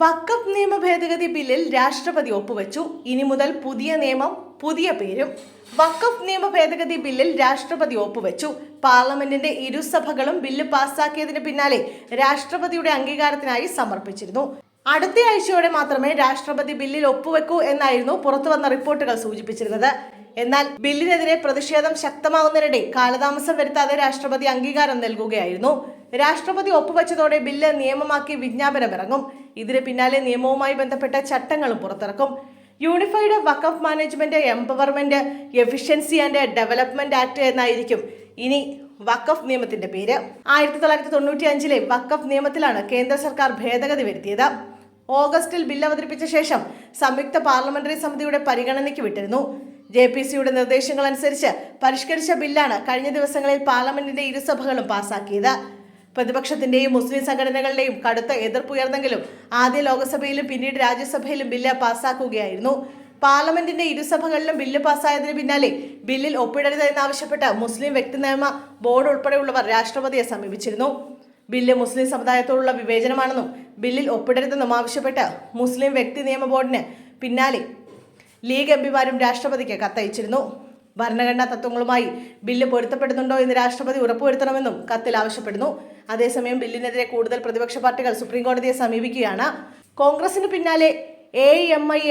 വക്കഫ് നിയമ ഭേദഗതി ബില്ലിൽ രാഷ്ട്രപതി ഒപ്പുവെച്ചു. ഇനി മുതൽ പുതിയ നിയമം പുതിയ പേരും വക്കഫ് നിയമ ഭേദഗതി ബില്ലിൽ രാഷ്ട്രപതി ഒപ്പുവെച്ചു. പാർലമെന്റിന്റെ ഇരുസഭകളും ബില്ല് പാസ്സാക്കിയതിന് പിന്നാലെ രാഷ്ട്രപതിയുടെ അംഗീകാരത്തിനായി സമർപ്പിച്ചിരുന്നു. അടുത്ത ആഴ്ചയോടെ മാത്രമേ രാഷ്ട്രപതി ബില്ലിൽ ഒപ്പുവെക്കൂ എന്നായിരുന്നു പുറത്തുവന്ന റിപ്പോർട്ടുകൾ സൂചിപ്പിച്ചിരുന്നത്. എന്നാൽ ബില്ലിനെതിരെ പ്രതിഷേധം ശക്തമാകുന്നതിനിടെ കാലതാമസം വരുത്താതെ രാഷ്ട്രപതി അംഗീകാരം നൽകുകയായിരുന്നു. രാഷ്ട്രപതി ഒപ്പുവെച്ചതോടെ ബില്ല് നിയമമാക്കി വിജ്ഞാപനമിറങ്ങും. ഇതിന് പിന്നാലെ നിയമവുമായി ബന്ധപ്പെട്ട ചട്ടങ്ങളും പുറത്തിറക്കും. Unified Waqf management empowerment efficiency and development act എന്നായിരിക്കും ഇനി വക്കഫ് നിയമത്തിന്റെ പേര്. ആയിരത്തി തൊള്ളായിരത്തി തൊണ്ണൂറ്റി അഞ്ചിലെ വക്കഫ് നിയമത്തിലാണ് കേന്ദ്ര സർക്കാർ ഭേദഗതി വരുത്തിയത്. ഓഗസ്റ്റിൽ ബിൽ അവതരിപ്പിച്ച ശേഷം സംയുക്ത പാർലമെന്ററി സമിതിയുടെ പരിഗണനയ്ക്ക് വിട്ടിരുന്നു. ജെ പി സിയുടെ നിർദ്ദേശങ്ങൾ അനുസരിച്ച് പരിഷ്കരിച്ച ബില്ലാണ് കഴിഞ്ഞ ദിവസങ്ങളിൽ പാർലമെന്റിന്റെ ഇരുസഭകളും പാസാക്കിയത്. പ്രതിപക്ഷത്തിന്റെയും മുസ്ലിം സംഘടനകളുടെയും കടുത്ത എതിർപ്പുയർന്നെങ്കിലും ആദ്യ ലോക്സഭയിലും പിന്നീട് രാജ്യസഭയിലും ബില്ല് പാസ്സാക്കുകയായിരുന്നു. പാർലമെന്റിന്റെ ഇരുസഭകളിലും ബില്ല് പാസ്സായതിന് പിന്നാലെ ബില്ലിൽ ഒപ്പിടരുത് എന്നാവശ്യപ്പെട്ട് മുസ്ലിം വ്യക്തി നിയമ ബോർഡ് ഉൾപ്പെടെയുള്ളവർ രാഷ്ട്രപതിയെ സമീപിച്ചിരുന്നു. ബില്ല് മുസ്ലിം സമുദായത്തോടുള്ള വിവേചനമാണെന്നും ബില്ലിൽ ഒപ്പിടരുതെന്നും ആവശ്യപ്പെട്ട് മുസ്ലിം വ്യക്തി നിയമ ബോർഡിന് പിന്നാലെ ലീഗ് എംപിമാരും രാഷ്ട്രപതിക്ക് കത്തയച്ചിരുന്നു. ഭരണഘടനാ തത്വങ്ങളുമായി ബില്ല് പൊരുത്തപ്പെടുന്നുണ്ടോ എന്ന് രാഷ്ട്രപതി ഉറപ്പുവരുത്തണമെന്നും കത്തിൽ ആവശ്യപ്പെടുന്നു. അതേസമയം ബില്ലിനെതിരെ കൂടുതൽ പ്രതിപക്ഷ പാർട്ടികൾ സുപ്രീംകോടതിയെ സമീപിക്കുകയാണ്. കോൺഗ്രസിന് പിന്നാലെ A M I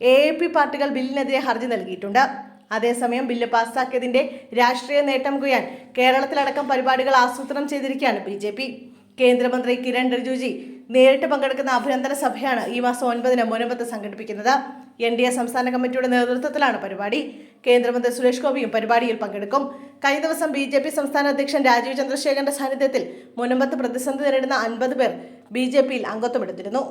A P പാർട്ടികൾ ബില്ലിനെതിരെ ഹർജി നൽകിയിട്ടുണ്ട്. അതേസമയം ബില്ല് പാസ്സാക്കിയതിന്റെ രാഷ്ട്രീയ നേട്ടം കുയാൻ കേരളത്തിലടക്കം പരിപാടികൾ ആസൂത്രണം ചെയ്തിരിക്കുകയാണ് ബി കേന്ദ്രമന്ത്രി കിരൺ റിജിജു നേരിട്ട് പങ്കെടുക്കുന്ന അഭിനന്ദന സഭയാണ് ഈ മാസം ഒൻപതിന് മുനമ്പത്ത് സംഘടിപ്പിക്കുന്നത്. എൻ ഡി എ സംസ്ഥാന കമ്മിറ്റിയുടെ നേതൃത്വത്തിലാണ് പരിപാടി. കേന്ദ്രമന്ത്രി സുരേഷ് ഗോപിയും പരിപാടിയിൽ പങ്കെടുക്കും. കഴിഞ്ഞ ദിവസം ബി ജെ പി സംസ്ഥാന അധ്യക്ഷൻ രാജീവ് ചന്ദ്രശേഖരന്റെ സാന്നിധ്യത്തിൽ മുനമ്പത്ത് പ്രതിസന്ധി നേരിടുന്ന അൻപത് പേർ ബി ജെ പിയിൽ അംഗത്വമെടുത്തിരുന്നു